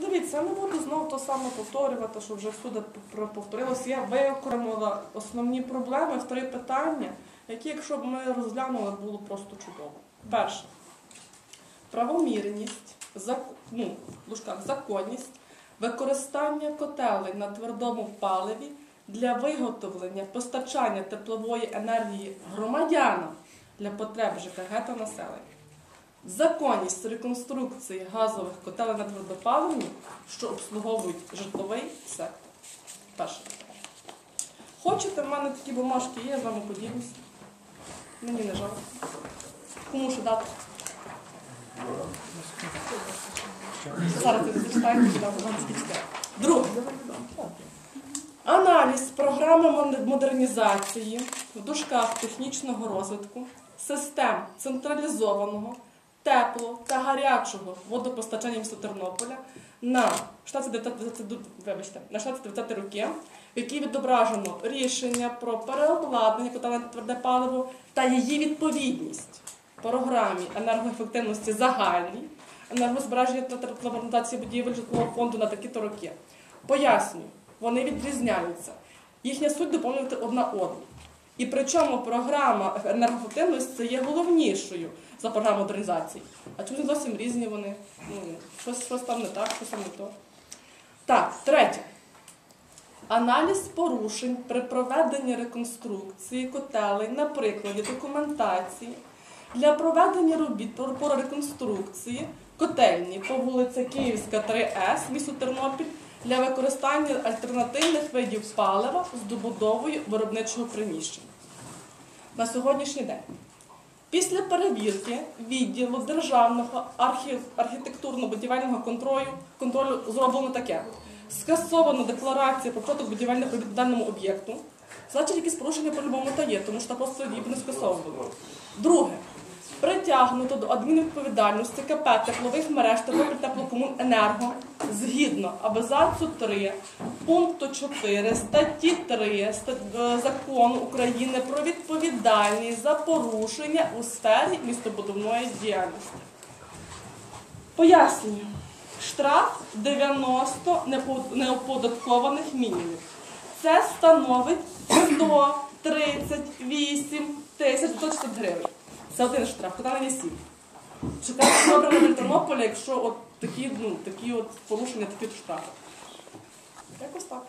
Дивіться, не буду знову то саме повторювати, що вже всюди п- повторилось. Я виокремила основні проблеми в три питання, які, якщо б ми розглянули, було просто чудово. Перше правомірність, зак... ну, в законність використання котелень на твердому паливі для виготовлення постачання теплової енергії громадянам для потреб ЖКГ та населення. Законність реконструкції газових котелень на твердопаливні, що обслуговують житловий сектор. Перше. Хочете, в мене такі бумажки є, я з вами поділюсь. Мені не жалко. Кому що дати? Зараз я зачитаю, вам скільки. Друге. Аналіз програми модернізації в дужках технічного розвитку систем централізованого, тепло та гарячого водопостачання міста Тернополя на 16-20 вибачте, на 16-20 роки, в якій відображено рішення про переобладнання котелень на тверде паливо та її відповідність програмі енергоефективності загальній, енергозбереження та трансплантації будівель житлового фонду на такі-то роки. Пояснюю, вони відрізняються. Їхня суть доповнювати одна одну. І причому програма енергоефективності є головнішою за програму модернізації. А чому зовсім різні вони? Ну, щось, щось там не так, щось не то. Так, третє. Аналіз порушень при проведенні реконструкції котелень на прикладі документації для проведення робіт по реконструкції котельні по вулиці Київська, 3С, місто Тернопіль для використання альтернативних видів палива з добудовою виробничого приміщення. На сьогоднішній день. Після перевірки відділу державного архітектурно-будівельного контролю, контролю зроблено таке: скасовано декларацію про початок будівельних робіт даному об'єкту. Значить, якісь порушення по-любому та є, тому що там просто її не скасовували. Друге. Притягнуто до адмінвідповідальності КП теплових мереж Тернопіль теплокомуненерго згідно абзацу 3 пункту 4 статті 3 е, закону України про відповідальність за порушення у сфері містобудівної діяльності. Пояснюю. Штраф 90 неоподаткованих мінімумів. Це становить 138 тисяч 160 гривень. Це один штраф, коли не сім. Чекайте добре на Тернополя, якщо от такі, ну, такі от порушення, такі штрафи. Якось так.